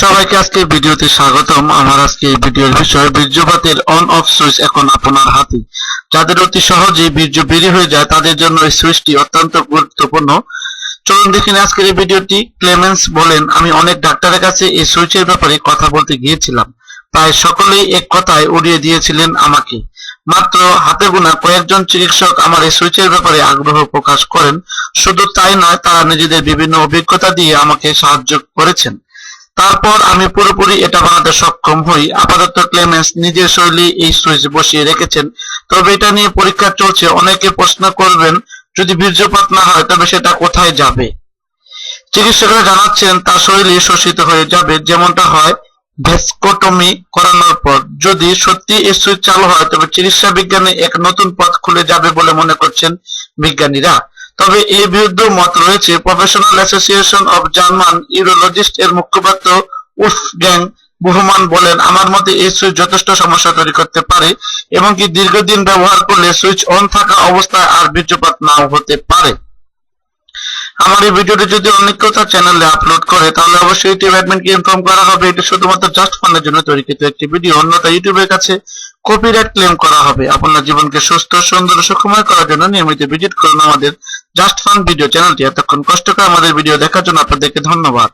সবাইকে আজকে ভিডিওতে স্বাগতম। আমার আজকে এই ভিডিওর বিষয় বীর্যপাতের অন অফ সুইচ এখন আপনার হাতে। যাদের অতি সহজেই বীর্য বেরিয়ে হয়ে যায়, তাদের জন্য এই সুইচটি অত্যন্ত গুরুত্বপূর্ণ। চলুন দেখেন আজকের এই ভিডিওটি। ক্লেমেন্স বলেন, আমি অনেক ডাক্তারের কাছে এই সুইচের ব্যাপারে কথা বলতে গিয়েছিলাম। প্রায় সকলেই এক কথায় উড়িয়ে দিয়েছিলেন আমাকে। মাত্র হাতে গোনা কয়েকজন চিকিৎসক আমার এই সুইচের ব্যাপারে আগ্রহ প্রকাশ করেন। শুধু তাই নয়, তারা নিজেদের বিভিন্ন অভিজ্ঞতা দিয়ে আমাকে সাহায্য করেছেন। তারপর আমি পুরোপুরি এটা বানাতে সক্ষম হই। আপাতত ক্লেমেন্স নিজের শৈলী এই সুইচ বসিয়ে রেখেছেন। তবে এটা নিয়ে পরীক্ষা চলছে। অনেকে প্রশ্ন করবেন, যদি বীর্যপাত না হয়, তবে সেটা কোথায় যাবে? চিকিৎসকরা জানাচ্ছেন, তার শৈলী শোষিত হয়ে যাবে। যেমনটা হয়, ভেস্কোটমি করানোর পর। যদি সত্যি এই সুইচ চালু হয়, তবে চিকিৎসা বিজ্ঞানে এক নতুন পথ খুলে যাবে বলে মনে করছেন বিজ্ঞানীরা। তবে এর বিরুদ্ধে মত রয়েছে professional association of German urologist এর মুখপাত্র উফ গ্যাং বুহমান বলেন, আমার মতে এই সুইচ যথেষ্ট সমস্যা তৈরি করতে পারে এবং কি দীর্ঘদিন ব্যবহার করলে সুইচ অন থাকা অবস্থায় আর বীর্যপাত নাও হতে পারে। আমার এই ভিডিওটি যদি অনেক কথা চ্যানেলে আপলোড করে, তাহলে অবশ্যই ইউটিউব অ্যাডমিনকে ইনফর্ম করা হবে। এটা শুধুমাত্র জাস্ট ফান্ডের জন্য তৈরিকৃত একটি ভিডিও, অন্যথা ইউটিউবের কাছে কপিরাইট ক্লেম করা হবে। আপনার জীবনকে সুস্থ, সুন্দর সুখময় করার জন্য নিয়মিত ভিজিট করুন আমাদের জাস্ট ফান ভিডিও চ্যানেলটি এতক্ষণ কষ্ট করে আমাদের ভিডিও দেখার জন্য আপনাদেরকে ধন্যবাদ।